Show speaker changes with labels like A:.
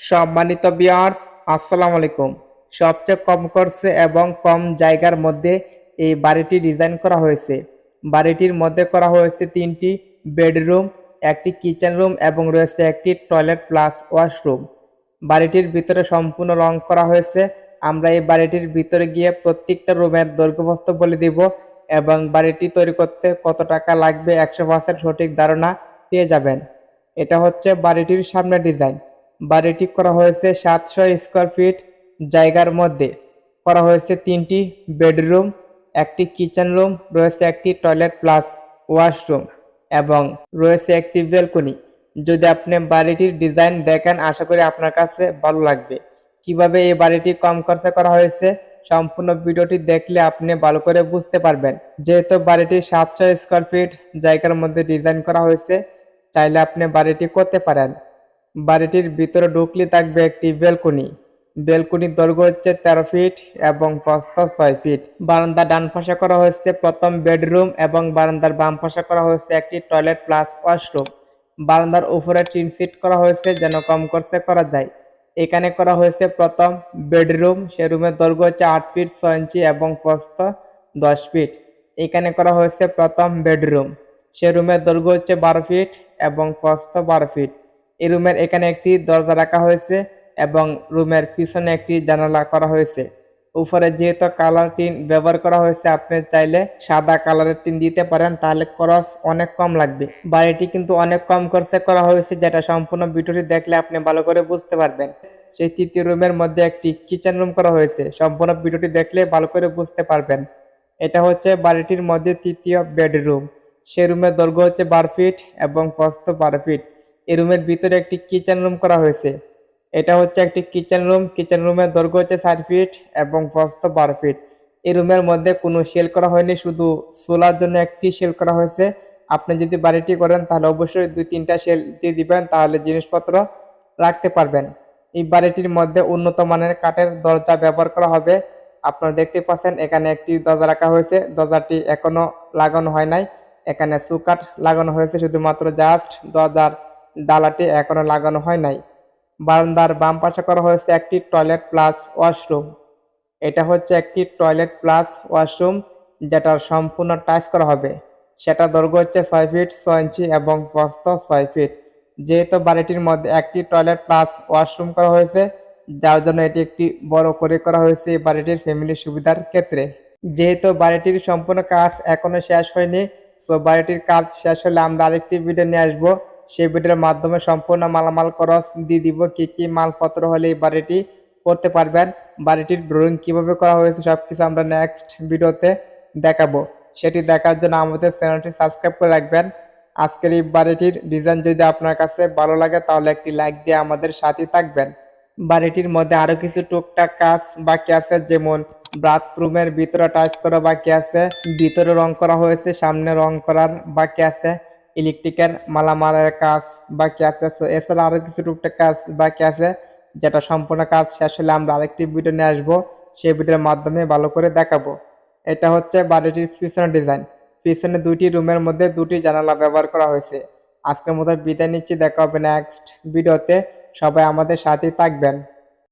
A: সম্মানিত বিয়ার্স আসসালামু আলাইকুম। সবচেয়ে কম খরচে এবং কম জায়গার মধ্যে এই বাড়িটি ডিজাইন করা হয়েছে। বাড়িটির মধ্যে করা হয়েছে তিনটি বেডরুম একটি কিচেন রুম এবং রয়েছে একটি টয়লেট প্লাস ওয়াশরুম বাড়িটির ভিতরে সম্পূর্ণ রং করা হয়েছে। আমরা এই বাড়িটির ভিতরে গিয়ে প্রত্যেকটা রুমের দৈর্ঘ্যপ্রস্থ বলে দিব এবং বাড়িটি তৈরি করতে কত টাকা লাগবে একশো পার্সেন্ট সঠিক ধারণা পেয়ে যাবেন। এটা হচ্ছে বাড়িটির সামনে ডিজাইন বাড়িটি করা হয়েছে সাতশো স্কোয়ার ফিট জায়গার মধ্যে। করা হয়েছে তিনটি বেডরুম, একটি কিচেন রুম, রয়েছে একটি টয়লেট প্লাস ওয়াশরুম এবং রয়েছে একটি বেলকনি যদি আপনি বাড়িটির ডিজাইন দেখেন, আশা করি আপনার কাছে ভালো লাগবে। কীভাবে এই বাড়িটি কম খরচা করা হয়েছে, সম্পূর্ণ ভিডিওটি দেখলে আপনি ভালো করে বুঝতে পারবেন। যেহেতু বাড়িটি সাতশো স্কোয়ার ফিট জায়গার মধ্যে ডিজাইন করা হয়েছে, চাইলে আপনি বাড়িটি করতে পারেন। বাড়িটির ভিতরে ঢুকলে থাকবে একটি বেলকনি। বেলকনির দৈর্ঘ্য হচ্ছে তেরো ফিট এবং প্রস্থ ছয় ফিট। বারান্দা ডান পাশে করা হয়েছে প্রথম বেডরুম এবং বারান্দার বাম পাশে করা হয়েছে একটি টয়লেট প্লাস ওয়াশরুম। বারান্দার উপরে টিন সিট করা হয়েছে যেন কম খরচে করা যায়। এখানে করা হয়েছে প্রথম বেডরুম। সে রুমের দৈর্ঘ্য হচ্ছে আট ফিট ছয় ইঞ্চি এবং প্রস্থ দশ ফিট। এখানে করা হয়েছে প্রথম বেডরুম। সে রুমের দৈর্ঘ্য হচ্ছে বারো ফিট এবং প্রস্থ বারো ফিট। এই রুমের এখানে একটি দরজা রাখা হয়েছে এবং রুমের পিছনে একটি জানালা করা হয়েছে। উপরে যেহেতু কালার টিন ব্যবহার করা হয়েছে, আপনি চাইলে সাদা কালারের টিন দিতে পারেন, তাহলে খরচ অনেক কম লাগবে। বাড়িটি কিন্তু অনেক কম খরচে করা হয়েছে, যেটা সম্পূর্ণ ভিডিওটি দেখলে আপনি ভালো করে বুঝতে পারবেন। সেই তৃতীয় রুমের মধ্যে একটি কিচেন রুম করা হয়েছে, সম্পূর্ণ ভিডিওটি দেখলে ভালো করে বুঝতে পারবেন। এটা হচ্ছে বাড়িটির মধ্যে তৃতীয় বেডরুম। সে রুমের দৈর্ঘ্য হচ্ছে বারো ফিট এবং প্রস্থ বারো ফিট। এই রুমের ভিতরে একটি কিচেন রুম করা হয়েছে। এটা হচ্ছে একটি কিচেন রুম কিচেন রুমের দৈর্ঘ্য হচ্ছে ষাট ফিট এবং প্রস্থ বারো ফিট এই রুমের মধ্যে কোনো সেল করা হয়নি, শুধু সোলার জন্য একটি সেল করা হয়েছে। আপনি যদি বাড়িটি করেন, তাহলে অবশ্যই দুই তিনটা সেল দিয়ে দিবেন, তাহলে জিনিসপত্র রাখতে পারবেন। এই বাড়িটির মধ্যে উন্নত মানের কাঠের দরজা ব্যবহার করা হবে। আপনারা দেখতে পাচ্ছেন, এখানে একটি দরজা রাখা হয়েছে। দরজাটি এখনও লাগানো হয় নাই। এখানে সুকাট লাগানো হয়েছে, শুধুমাত্র জাস্ট দরজার ডালাটি এখনও লাগানো হয় নাই। বারান্দার বাম পাশে করা হয়েছে একটি টয়লেট প্লাস ওয়াশরুম। এটা হচ্ছে একটি টয়লেট প্লাস ওয়াশরুম যেটার সম্পূর্ণ টাচ করা হবে। সেটা দৈর্ঘ্য হচ্ছে ছয় ফিট, ছয় ইঞ্চি এবং প্রস্থ ছয় ফিট। যেহেতু বাড়িটির মধ্যে একটি টয়লেট প্লাস ওয়াশরুম করা হয়েছে, যার জন্য এটি একটি বড় করে করা হয়েছে বাড়িটির ফ্যামিলির সুবিধার ক্ষেত্রে। যেহেতু বাড়িটির সম্পূর্ণ কাজ এখনও শেষ হয়নি সো বাড়িটির কাজ শেষ হলে আমরা আরেকটি ভিডিও নিয়ে আসব। সেই ভিডিওর মাধ্যমে সম্পূর্ণ মালামাল খরচ দিয়ে দিব। কি কি মালপত্র হলে এই বাড়িটি করতে পারবেন, বাড়িটির ড্রয়িং কীভাবে করা হয়েছে সবকিছু আমরা নেক্সট ভিডিওতে দেখাবো। সেটি দেখার জন্য আমাদের চ্যানেলটি সাবস্ক্রাইব করে রাখবেন। আজকের এই বাড়িটির ডিজাইন যদি আপনার কাছে ভালো লাগে, তাহলে একটি লাইক দিয়ে আমাদের সাথে থাকবেন। বাড়িটির মধ্যে আরও কিছু টুকটাক কাজ বাকি আছে, যেমন বাথরুমের ভিতরে টাচ করা বাকি আছে, ভিতরে রং করা হয়েছে, সামনে রং করার বাকি আছে। ইলেকট্রিকের মালামালের কাজ বাকি আছে। এছাড়া আরও কিছু টুকটাক কাজ বাকি আছে, যেটা সম্পূর্ণ কাজ শেষ হলে আমরা আরেকটি ভিডিও নিয়ে আসব। সেই ভিডিওর মাধ্যমে ভালো করে দেখাবো। এটা হচ্ছে বাড়িটির পিছনের ডিজাইন পিছনে দুইটি রুমের মধ্যে দুটি জানালা ব্যবহার করা হয়েছে। আজকের মতো বিদায় নিচ্ছি, দেখা হবে নেক্সট ভিডিওতে সবাই আমাদের সাথেই থাকবেন।